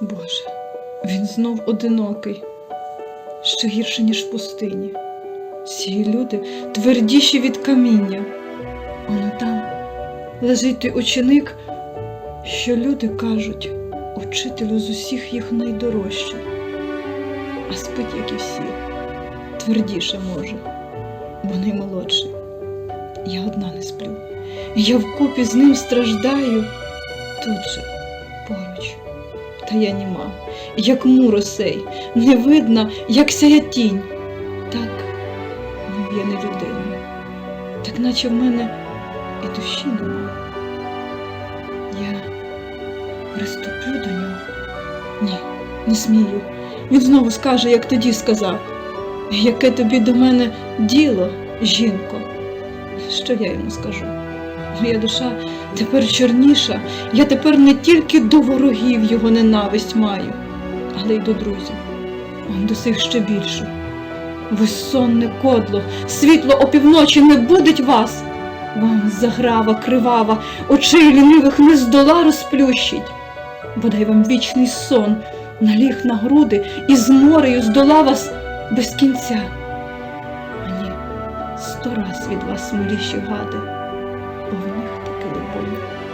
Боже, він знов одинокий, ще гірше, ніж в пустині. Всі люди твердіші від каміння. Воно там лежить той ученик, що люди кажуть, учителю з усіх їх найдорожче, а спить, як і всі, твердіше може, бо наймолодший. Я одна не сплю. Я вкупі з ним страждаю тут же, поруч. Та я німа, як муросей, не видна, як сяє тінь. Так, мов я не людина, так наче в мене і душі нема. Я приступлю до нього. Ні, не смію. Він знову скаже, як тоді сказав. Яке тобі до мене діло, жінко? Що я йому скажу? Моя душа тепер чорніша, я тепер не тільки до ворогів його ненависть маю, але й до друзів, он до сих ще більшу. Ви сонне кодло, світло опівночі не будить вас. Вам заграва кривава, очей лінивих не здола розплющить. Бодай вам вічний сон наліг на груди і з морею здола вас без кінця. Мені сто раз від вас миліші гади, бо них таки любов тепліша.